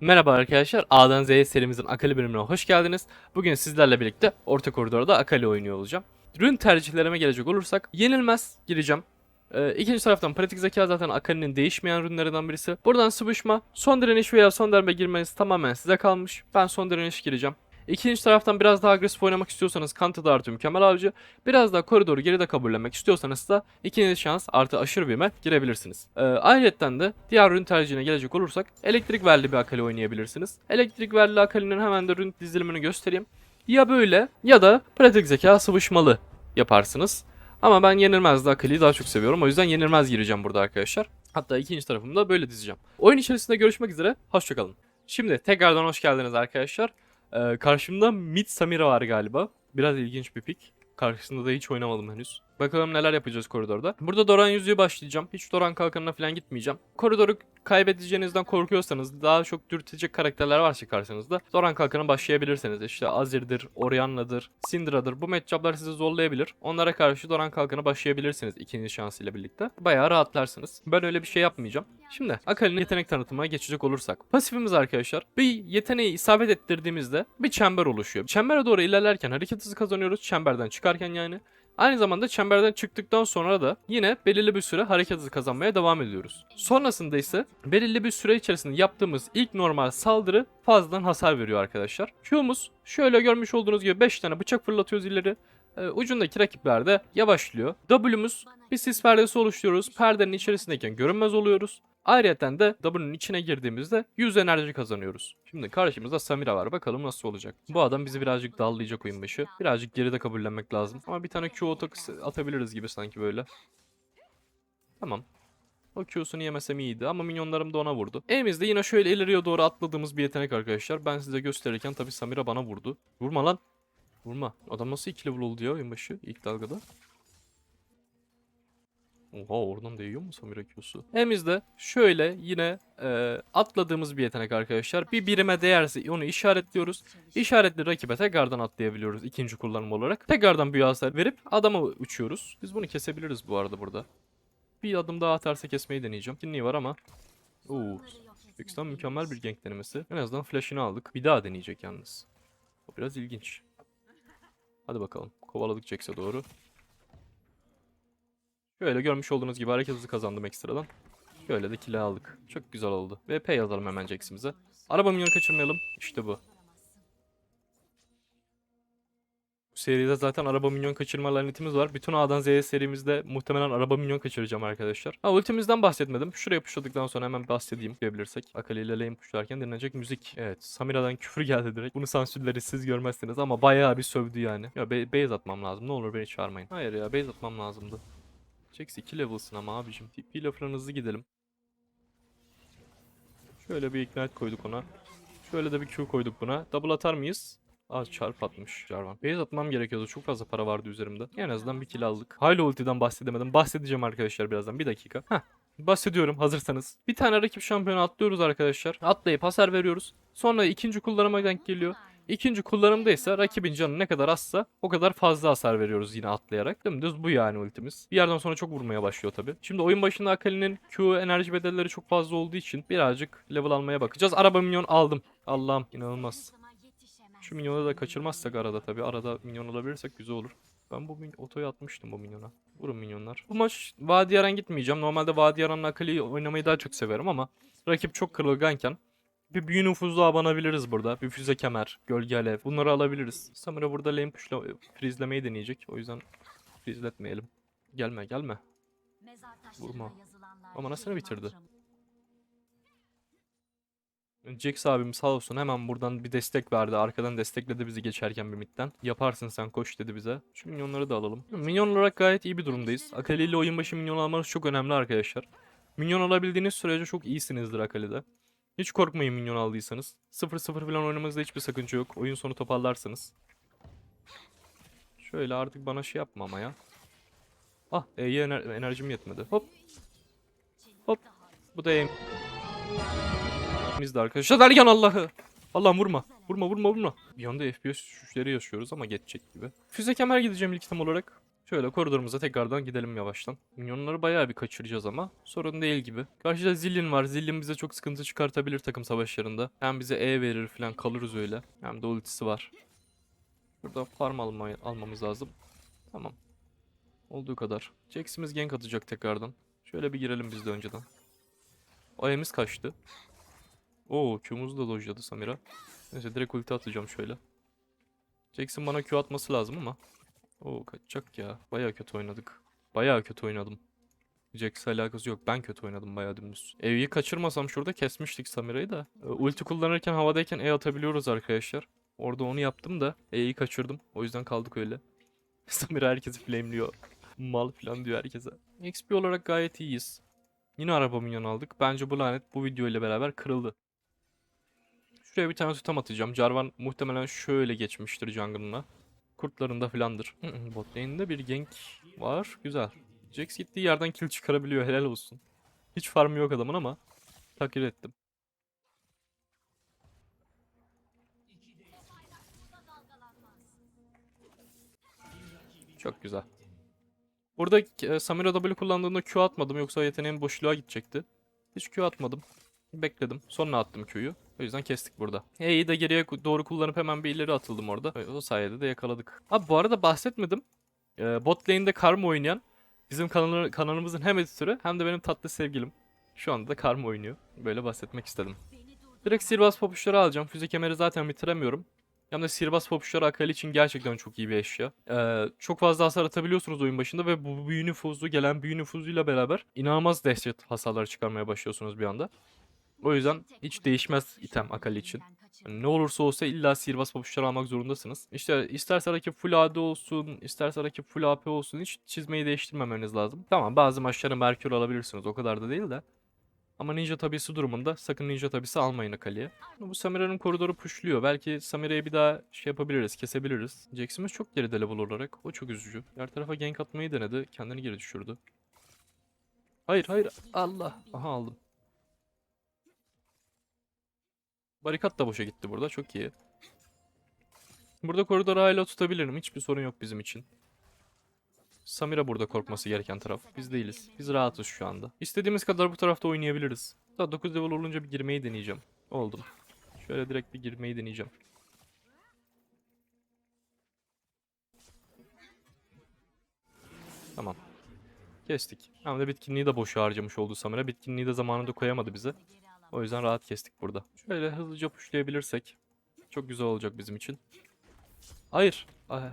Merhaba arkadaşlar, A'dan Z'ye serimizin Akali bölümüne hoş geldiniz. Bugün sizlerle birlikte orta koridorda Akali oynuyor olacağım. Rün tercihlerime gelecek olursak, yenilmez gireceğim. Ee, ikinci taraftan pratik zeka zaten Akali'nin değişmeyen ürünlerinden birisi. Buradan sıvışma, son direniş veya son darbe girmeniz tamamen size kalmış. Ben son direniş gireceğim. İkinci taraftan biraz daha agresif oynamak istiyorsanız Kanta'da artı mükemmel avcı, biraz daha koridoru geride kabullenmek istiyorsanız da ikinci şans artı aşırı büyüme girebilirsiniz. Ee, ayrıyetten de diğer ürün tercihine gelecek olursak elektrik verli bir Akali oynayabilirsiniz. Elektrik verli Akali'nin hemen de ürün dizilimini göstereyim. Ya böyle ya da pratik zeka sıvışmalı yaparsınız. Ama ben yenilmez Akali'yi daha çok seviyorum. O yüzden yenilmez gireceğim burada arkadaşlar. Hatta ikinci tarafımı da böyle dizeceğim. Oyun içerisinde görüşmek üzere. Hoşçakalın. Şimdi tekrardan hoş geldiniz arkadaşlar. Ee, karşımda Mid Samira var galiba. Biraz ilginç bir pick. Karşısında da hiç oynamadım henüz. Bakalım neler yapacağız koridorda. Burada Doran yüzüğü başlayacağım. Hiç Doran kalkanına falan gitmeyeceğim. Koridoru kaybedeceğinizden korkuyorsanız daha çok dürtecek karakterler varsa karşınızda Doran kalkanı başlayabilirsiniz. İşte Azir'dir, Orianna'dır, Syndra'dır. Bu matchup'lar sizi zorlayabilir. Onlara karşı Doran kalkanı başlayabilirsiniz ikinci şansıyla birlikte. Bayağı rahatlarsınız. Ben öyle bir şey yapmayacağım. Şimdi Akali'nin yetenek tanıtımına geçecek olursak. Pasifimiz arkadaşlar. Bir yeteneği isabet ettirdiğimizde bir çember oluşuyor. Çembere doğru ilerlerken hareket hızı kazanıyoruz. Çemberden çıkarken yani. Aynı zamanda çemberden çıktıktan sonra da yine belirli bir süre hareket hızı kazanmaya devam ediyoruz. Sonrasında ise belirli bir süre içerisinde yaptığımız ilk normal saldırı fazladan hasar veriyor arkadaşlar. Q'muz şöyle görmüş olduğunuz gibi 5 tane bıçak fırlatıyoruz ileri. Ee, ucundaki rakipler de yavaşlıyor. W'muz bir sis perdesi oluşturuyoruz. Perdenin içerisindeyken görünmez oluyoruz. Ayrıca de W'nun içine girdiğimizde 100 enerji kazanıyoruz. Şimdi karşımızda Samira var. Bakalım nasıl olacak. Bu adam bizi birazcık dallayacak oyun başı. Birazcık geride kabullenmek lazım. Ama bir tane Q atabiliriz gibi sanki böyle. Tamam. O Q'sunu yemesem iyiydi ama minyonlarım da ona vurdu. Elimizde yine şöyle ileriye doğru atladığımız bir yetenek arkadaşlar. Ben size gösterirken tabii Samira bana vurdu. Vurma lan. Vurma. Adam nasıl 2 level oldu ya oyun başı ilk dalgada. Oha oradan değiyor mu Samira Q'su? Elimizde şöyle yine e, atladığımız bir yetenek arkadaşlar. Bir birime değerse onu işaretliyoruz. İşaretli rakibe tekrardan atlayabiliyoruz ikinci kullanım olarak. Tekrardan büyü hasar verip adama uçuyoruz. Biz bunu kesebiliriz bu arada burada. Bir adım daha atarsa kesmeyi deneyeceğim. Kinliği var ama. Oo. Uzbekistan mükemmel bir gank denemesi. En azından flash'ını aldık. Bir daha deneyecek yalnız. O biraz ilginç. Hadi bakalım. Kovaladık Jax'e doğru. Şöyle görmüş olduğunuz gibi hareket hızı kazandım ekstradan. Şöyle de kill aldık. Çok güzel oldu. VP yazalım hemen Jax'imize. Araba minyon kaçırmayalım. İşte bu. Bu seride zaten araba minyon kaçırma lanetimiz var. Bütün A'dan Z'ye serimizde muhtemelen araba minyon kaçıracağım arkadaşlar. Ha ultimizden bahsetmedim. Şuraya pushladıktan sonra hemen bahsedeyim diyebilirsek. Akali ile lane pushlarken dinlenecek müzik. Evet Samira'dan küfür geldi direkt. Bunu sansürleri siz görmezsiniz ama bayağı bir sövdü yani. Ya base atmam lazım. Ne olur beni çağırmayın. Hayır ya base atmam lazımdı. Jax 2 level'sın ama abicim. TP ile hızlı gidelim. Şöyle bir ignite koyduk ona. Şöyle de bir Q koyduk buna. Double atar mıyız? Aa çarp atmış Jarvan. Base atmam gerekiyordu. Çok fazla para vardı üzerimde. En azından bir kill aldık. Haylo ultiden bahsedemedim. Bahsedeceğim arkadaşlar birazdan. Bir dakika. Heh. Bahsediyorum hazırsanız. Bir tane rakip şampiyonu atlıyoruz arkadaşlar. Atlayıp hasar veriyoruz. Sonra ikinci kullanıma denk geliyor. İkinci kullanımda ise rakibin canı ne kadar azsa o kadar fazla hasar veriyoruz yine atlayarak. Dümdüz bu yani ultimiz. Bir yerden sonra çok vurmaya başlıyor tabi. Şimdi oyun başında Akali'nin Q enerji bedelleri çok fazla olduğu için birazcık level almaya bakacağız. Araba minyon aldım. Allah'ım inanılmaz. Şu minyonu da kaçırmazsak arada tabi. Arada minyon alabilirsek güzel olur. Ben bu otoyu atmıştım bu minyona. Vurun minyonlar. Bu maç Vadiyaran gitmeyeceğim. Normalde Vadiyaran'la Akali'yi oynamayı daha çok severim ama rakip çok kırılganken bir büyü nüfuzlu abanabiliriz burada. Bir füze kemer, gölge alev. Bunları alabiliriz. Samira burada lane push'la freezelemeyi deneyecek. O yüzden freezeletmeyelim. Gelme gelme. Vurma. Ama nasıl bitirdi? Jax abim sağ olsun hemen buradan bir destek verdi. Arkadan destekledi bizi geçerken bir midden. Yaparsın sen koş dedi bize. Şu minyonları da alalım. Minyon olarak gayet iyi bir durumdayız. Akali ile oyun başı minyon almanız çok önemli arkadaşlar. Minyon alabildiğiniz sürece çok iyisinizdir Akali'de. Hiç korkmayın minyon aldıysanız. 0-0 falan oynamanızda hiçbir sakınca yok. Oyun sonu toparlarsınız. Şöyle artık bana şey yapma ama ya. Ah E'ye ener- enerjim yetmedi. Hop. Hop. Bu da E'm. Biz de arkadaşlar derken Allah'ı. Allah'ım vurma. Vurma vurma vurma. Bir anda FPS düşüşleri yaşıyoruz ama geçecek gibi. Füze kemer gideceğim ilk item olarak. Şöyle koridorumuza tekrardan gidelim yavaştan. Minyonları bayağı bir kaçıracağız ama sorun değil gibi. Karşıda Zillin var. Zillin bize çok sıkıntı çıkartabilir takım savaşlarında. Hem bize E verir falan kalırız öyle. Hem de ultisi var. Burada farm alma, almamız lazım. Tamam. Olduğu kadar. Jax'imiz gank atacak tekrardan. Şöyle bir girelim biz de önceden. Ayemiz kaçtı. Oo Q'muzu da dojladı Samira. Neyse direkt ulti atacağım şöyle. Jax'in bana Q atması lazım ama. Oo kaçacak ya. Baya kötü oynadık. Baya kötü oynadım. Jax'le alakası yok. Ben kötü oynadım baya dümdüz. E'yi kaçırmasam şurada kesmiştik Samira'yı da. Ee, ulti kullanırken havadayken E atabiliyoruz arkadaşlar. Orada onu yaptım da E'yi kaçırdım. O yüzden kaldık öyle. Samira herkesi flameliyor. Mal falan diyor herkese. XP olarak gayet iyiyiz. Yine araba minyon aldık. Bence bu lanet bu video ile beraber kırıldı. Şuraya bir tane tutam atacağım. Jarvan muhtemelen şöyle geçmiştir jungle'ına. Kurtlarında filandır. Bot lane'de bir gank var. Güzel. Jax gittiği yerden kill çıkarabiliyor. Helal olsun. Hiç farmı yok adamın ama takdir ettim. Çok güzel. Burada e, Samira W kullandığımda Q atmadım yoksa yeteneğim boşluğa gidecekti. Hiç Q atmadım. Bekledim. Sonra attım Q'yu. O yüzden kestik burada. E'yi de geriye doğru kullanıp hemen bir ileri atıldım orada. O sayede de yakaladık. Abi bu arada bahsetmedim. Ee, bot lane'de Karma oynayan bizim kanalı, kanalımızın hem editörü hem de benim tatlı sevgilim. Şu anda da Karma oynuyor. Böyle bahsetmek istedim. Direkt sihirbaz papuçları alacağım. Füze kemeri zaten bitiremiyorum. Hem de sihirbaz papuçları Akali için gerçekten çok iyi bir eşya. Ee, çok fazla hasar atabiliyorsunuz oyun başında ve bu büyü nüfuzlu gelen büyü nüfuzuyla beraber inanılmaz dehşet hasarlar çıkarmaya başlıyorsunuz bir anda. O yüzden hiç değişmez item Akali için. Yani ne olursa olsa illa sihirbaz papuçları almak zorundasınız. İşte isterse rakip full AD olsun, isterse rakip full AP olsun hiç çizmeyi değiştirmemeniz lazım. Tamam bazı maçlara Merkür alabilirsiniz o kadar da değil de. Ama ninja tabisi durumunda sakın ninja tabisi almayın Akali'ye. Bu Samira'nın koridoru pushluyor. Belki Samira'yı bir daha şey yapabiliriz, kesebiliriz. Jax'imiz çok geride level olarak. O çok üzücü. Diğer tarafa gank atmayı denedi. Kendini geri düşürdü. Hayır hayır. Allah. Aha aldım. Barikat da boşa gitti burada. Çok iyi. Burada koridoru hala tutabilirim. Hiçbir sorun yok bizim için. Samira burada korkması gereken taraf. Biz değiliz. Biz rahatız şu anda. İstediğimiz kadar bu tarafta oynayabiliriz. Daha 9 level olunca bir girmeyi deneyeceğim. Oldum. Şöyle direkt bir girmeyi deneyeceğim. Tamam. Kestik. Hem de bitkinliği de boşa harcamış oldu Samira. Bitkinliği de zamanında koyamadı bize. O yüzden rahat kestik burada. Şöyle hızlıca pushlayabilirsek çok güzel olacak bizim için. Hayır. Ay.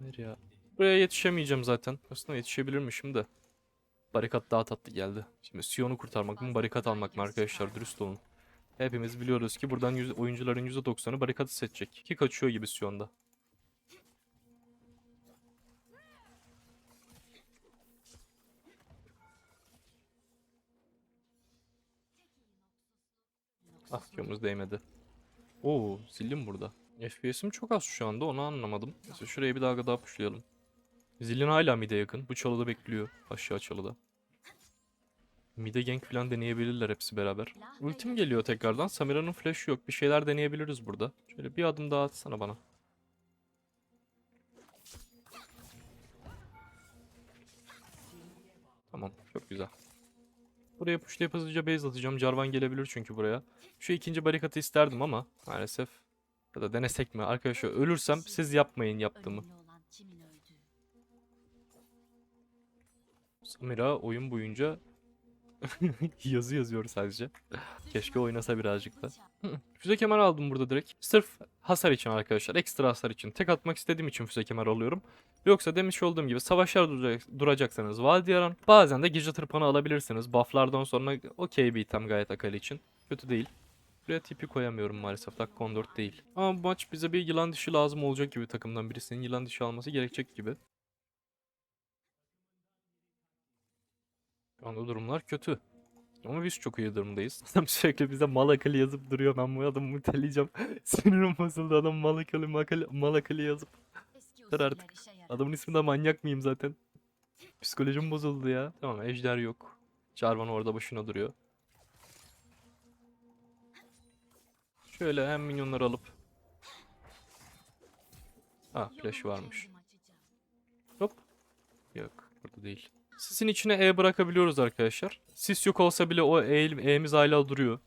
Nereye ya? Buraya yetişemeyeceğim zaten. Aslında yetişebilirmişim de. Barikat daha tatlı geldi. Şimdi Sion'u kurtarmak mı barikat almak mı arkadaşlar dürüst olun. Hepimiz biliyoruz ki buradan yüz- oyuncuların %90'ı barikatı seçecek. Ki kaçıyor gibi Sion'da. Ah Q'muz değmedi. Oo zillim burada. FPS'im çok az şu anda onu anlamadım. Mesela şuraya bir daha daha pushlayalım. Zillin hala mid'e yakın. Bu çalıda bekliyor. Aşağı çalıda. Mid'e gank falan deneyebilirler hepsi beraber. Ultim geliyor tekrardan. Samira'nın flash'ı yok. Bir şeyler deneyebiliriz burada. Şöyle bir adım daha atsana bana. Tamam. Çok güzel. Buraya pushlayıp hızlıca base atacağım. Jarvan gelebilir çünkü buraya. Şu ikinci barikatı isterdim ama maalesef. Ya da denesek mi? Arkadaşlar ölürsem siz yapmayın yaptığımı. Samira oyun boyunca yazı yazıyor sadece. Keşke oynasa birazcık da. Füze kemer aldım burada direkt. Sırf hasar için arkadaşlar. Ekstra hasar için. Tek atmak istediğim için füze kemer alıyorum. Yoksa demiş olduğum gibi savaşlar duracak, duracaksanız Valdiyaran. Bazen de Gece Tırpanı alabilirsiniz. Bufflardan sonra okey bir item gayet Akali için. Kötü değil. Buraya tipi koyamıyorum maalesef. Dakika 14 değil. Ama bu maç bize bir yılan dişi lazım olacak gibi takımdan birisinin yılan dişi alması gerekecek gibi. Şu anda durumlar kötü. Ama biz çok iyi durumdayız. Adam sürekli bize mal akıllı yazıp duruyor. Ben bu adamı muteleyeceğim. Sinirim bozuldu adam mal akıllı mal akıllı, mal akıllı yazıp. Yeter artık. Adamın isminde manyak mıyım zaten? Psikolojim bozuldu ya. Tamam ejder yok. Jarvan orada başına duruyor. Şöyle hem minyonları alıp. Ha flash varmış. Hop Yok burada değil. Sisin içine E bırakabiliyoruz arkadaşlar. Sis yok olsa bile o E, E'miz hala duruyor.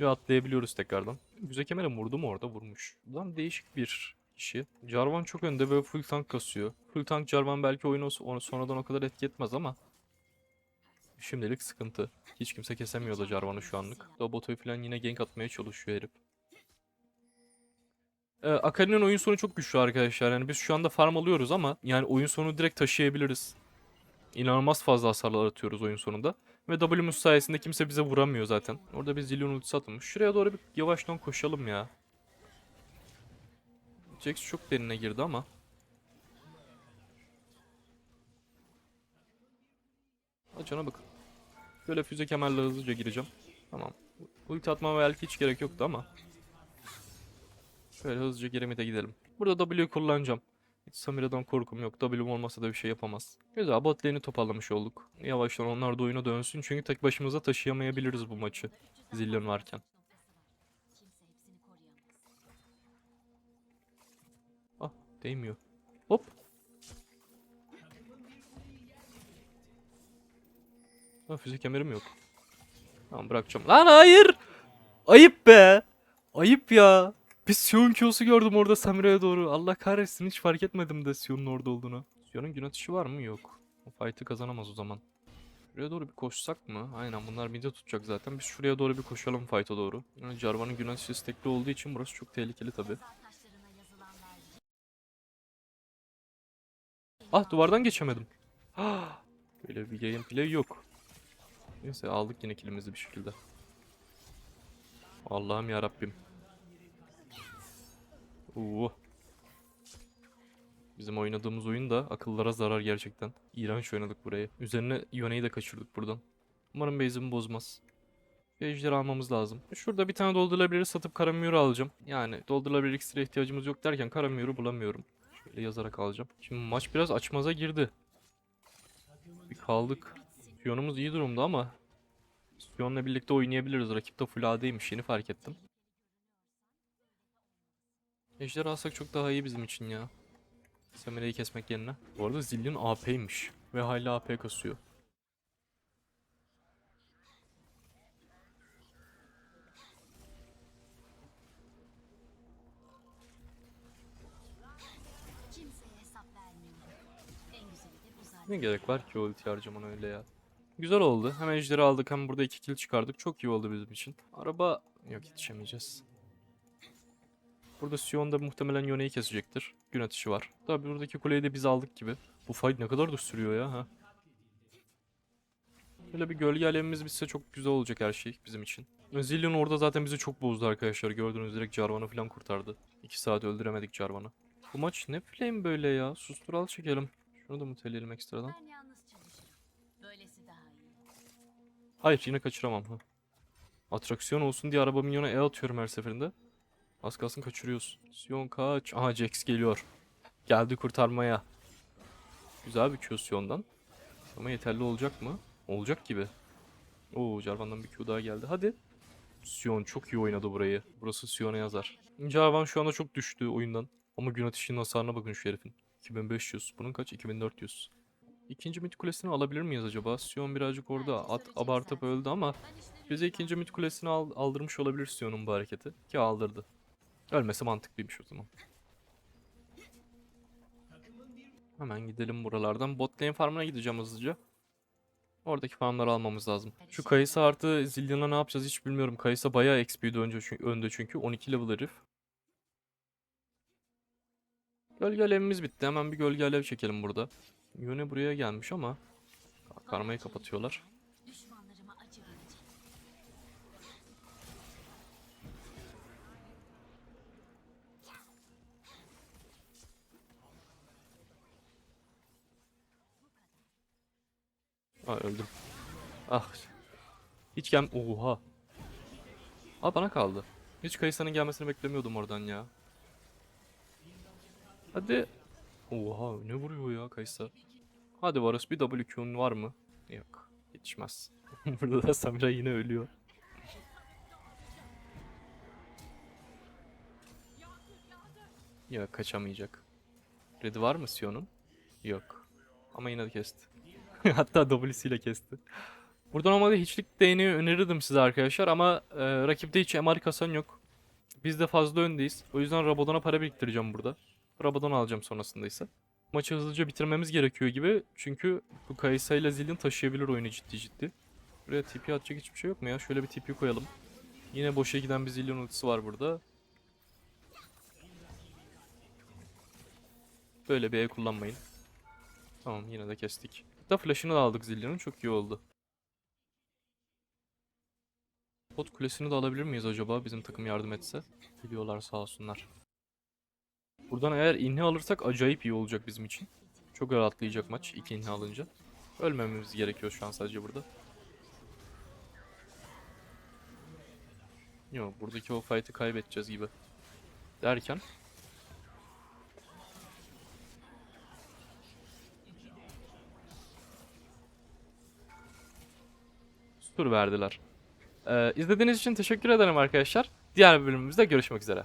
Ve atlayabiliyoruz tekrardan. Güzel kemere vurdu mu orada? Vurmuş. Lan değişik bir kişi. Jarvan çok önde böyle full tank kasıyor. Full tank Jarvan belki oyunu sonradan o kadar etki etmez ama şimdilik sıkıntı. Hiç kimse kesemiyor da Jarvan'ı şu anlık. Dobotoy falan yine gank atmaya çalışıyor herif. Ee, Akali'nin oyun sonu çok güçlü arkadaşlar. Yani biz şu anda farm alıyoruz ama yani oyun sonu direkt taşıyabiliriz. İnanılmaz fazla hasarlar atıyoruz oyun sonunda. Ve W'muz sayesinde kimse bize vuramıyor zaten. Orada bir zilyon ultisi atılmış. Şuraya doğru bir yavaştan koşalım ya. Jax çok derine girdi ama. Acana bakın. Böyle füze kemerle hızlıca gireceğim. Tamam. Ulti atmama belki hiç gerek yoktu ama. Şöyle hızlıca geri mid'e gidelim. Burada W kullanacağım. Hiç Samira'dan korkum yok. W'm olmasa da bir şey yapamaz. Güzel bot lane'i toparlamış olduk. Yavaştan onlar da oyuna dönsün. Çünkü tek başımıza taşıyamayabiliriz bu maçı. Zillion varken. Ah değmiyor. Hop. Ha fizik kemerim yok. Tamam bırakacağım. Lan hayır. Ayıp be. Ayıp ya. Bir Sion Q'su gördüm orada Samira'ya doğru. Allah kahretsin hiç fark etmedim de Sion'un orada olduğunu. Sion'un gün atışı var mı? Yok. O fight'ı kazanamaz o zaman. Şuraya doğru bir koşsak mı? Aynen bunlar mid'e tutacak zaten. Biz şuraya doğru bir koşalım fight'a doğru. Yani Jarvan'ın gün atışı istekli olduğu için burası çok tehlikeli tabi. Ah duvardan geçemedim. Böyle bir gameplay yok. Neyse aldık yine kilimizi bir şekilde. Allah'ım ya Rabbim. Oo. Bizim oynadığımız oyun da akıllara zarar gerçekten. İğrenç oynadık burayı. Üzerine Yone'yi de kaçırdık buradan. Umarım base'imi bozmaz. Bir almamız lazım. Şurada bir tane doldurulabilir satıp Karamür'ü alacağım. Yani doldurulabilir iksire ihtiyacımız yok derken Karamür'ü bulamıyorum. Şöyle yazarak alacağım. Şimdi maç biraz açmaza girdi. Bir kaldık. Sion'umuz iyi durumda ama Sion'la birlikte oynayabiliriz. Rakip de full AD'ymiş yeni fark ettim. Ejder alsak çok daha iyi bizim için ya. Samira'yı kesmek yerine. Bu arada Zillion AP'ymiş. Ve hala AP kasıyor. Ne gerek var ki ulti harcamana öyle ya. Güzel oldu. Hem ejderi aldık hem burada iki kill çıkardık. Çok iyi oldu bizim için. Araba... Yok yetişemeyeceğiz. Burada Sion da muhtemelen Yone'yi kesecektir. Gün atışı var. Tabi buradaki kuleyi de biz aldık gibi. Bu fight ne kadar da sürüyor ya ha. Böyle bir gölge alevimiz bitse çok güzel olacak her şey bizim için. Zillion orada zaten bizi çok bozdu arkadaşlar. Gördüğünüz direkt Jarvan'ı falan kurtardı. 2 saat öldüremedik Jarvan'ı. Bu maç ne flame böyle ya? Sustural çekelim. Şunu da muteleyelim ekstradan. Hayır yine kaçıramam. Ha. Atraksiyon olsun diye arabamın yanına E atıyorum her seferinde. Az kalsın kaçırıyoruz. Sion kaç. Aha Jax geliyor. Geldi kurtarmaya. Güzel bir Q Sion'dan. Ama yeterli olacak mı? Olacak gibi. Oo Jarvan'dan bir Q daha geldi. Hadi. Sion çok iyi oynadı burayı. Burası Sion'a yazar. Jarvan şu anda çok düştü oyundan. Ama gün ateşinin hasarına bakın şu herifin. 2500. Bunun kaç? 2400. İkinci mid kulesini alabilir miyiz acaba? Sion birazcık orada at abartıp öldü ama bize ikinci mid kulesini al- aldırmış olabilir Sion'un bu hareketi. Ki aldırdı. Ölmesi mantıklıymış o zaman. Hemen gidelim buralardan. Bot lane farmına gideceğim hızlıca. Oradaki farmları almamız lazım. Şu Kayısa artı Zillion'a ne yapacağız hiç bilmiyorum. Kayısa bayağı XP'de önce çünkü, önde çünkü. 12 level herif. Gölge alevimiz bitti. Hemen bir gölge alev çekelim burada. Yone buraya gelmiş ama karmayı kapatıyorlar. Aa öldüm. Ah. Hiç gel... Oha. Aa bana kaldı. Hiç Kayısa'nın gelmesini beklemiyordum oradan ya. Hadi. Oha ne vuruyor ya Kayısa. Hadi Varus bir WQ'un var mı? Yok. Yetişmez. Burada da Samira yine ölüyor. Yok kaçamayacak. Red'i var mı Sion'un? Yok. Ama yine de kesti. Hatta W'siyle kesti. Burada normalde hiçlik değneği önerirdim size arkadaşlar ama e, rakipte hiç MR kasan yok. Biz de fazla öndeyiz. O yüzden Rabadon'a para biriktireceğim burada. Rabadon alacağım sonrasında ise. Maçı hızlıca bitirmemiz gerekiyor gibi. Çünkü bu Kaysa ile Zillion taşıyabilir oyunu ciddi ciddi. Buraya TP atacak hiçbir şey yok mu ya? Şöyle bir TP koyalım. Yine boşa giden bir Zillion ultisi var burada. Böyle bir E kullanmayın. Tamam yine de kestik. Da flash'ını da aldık Zillion'un çok iyi oldu. Bot kulesini de alabilir miyiz acaba bizim takım yardım etse? Biliyorlar sağ olsunlar. Buradan eğer inhi alırsak acayip iyi olacak bizim için. Çok rahatlayacak maç iki inhi alınca. Ölmememiz gerekiyor şu an sadece burada. Yok buradaki o fight'ı kaybedeceğiz gibi. Derken tur verdiler. Ee, izlediğiniz için teşekkür ederim arkadaşlar. Diğer bölümümüzde görüşmek üzere.